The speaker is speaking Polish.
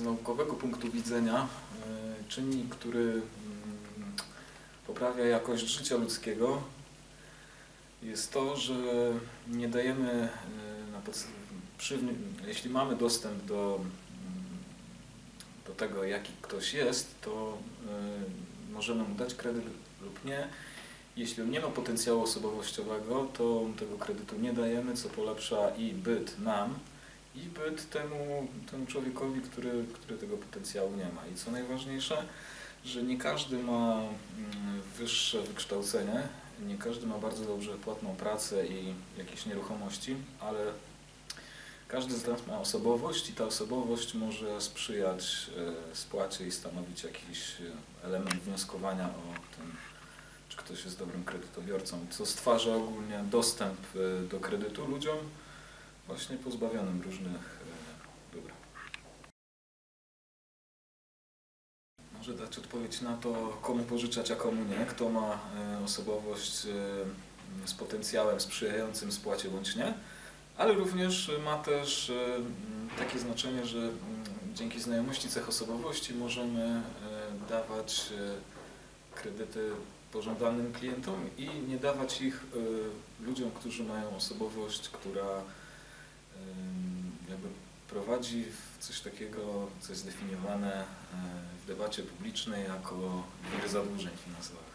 z naukowego punktu widzenia e, czynnik, który mm, poprawia jakość życia ludzkiego jest to, że nie dajemy, e, przy, jeśli mamy dostęp do, mm, do tego, jaki ktoś jest, to e, możemy mu dać kredyt lub nie. Jeśli on nie ma potencjału osobowościowego, to tego kredytu nie dajemy, co polepsza i byt nam, i byt temu, temu człowiekowi, który, który tego potencjału nie ma. I co najważniejsze, że nie każdy ma mm, wyższe wykształcenie, nie każdy ma bardzo dobrze płatną pracę i jakieś nieruchomości, ale każdy z nas ma osobowość i ta osobowość może sprzyjać e, spłacie i stanowić jakiś e, element wnioskowania o tym, czy ktoś jest dobrym kredytobiorcą, co stwarza ogólnie dostęp e, do kredytu ludziom właśnie pozbawionym różnych e, dóbr. Może dać odpowiedź na to, komu pożyczać, a komu nie, kto ma e, osobowość e, z potencjałem sprzyjającym spłacie bądź nie, ale również ma też takie znaczenie, że m, dzięki znajomości cech osobowości możemy dawać kredyty pożądanym klientom i nie dawać ich ludziom, którzy mają osobowość, która jakby prowadzi coś takiego, co jest definiowane e, w debacie publicznej jako wir zadłużeń finansowych.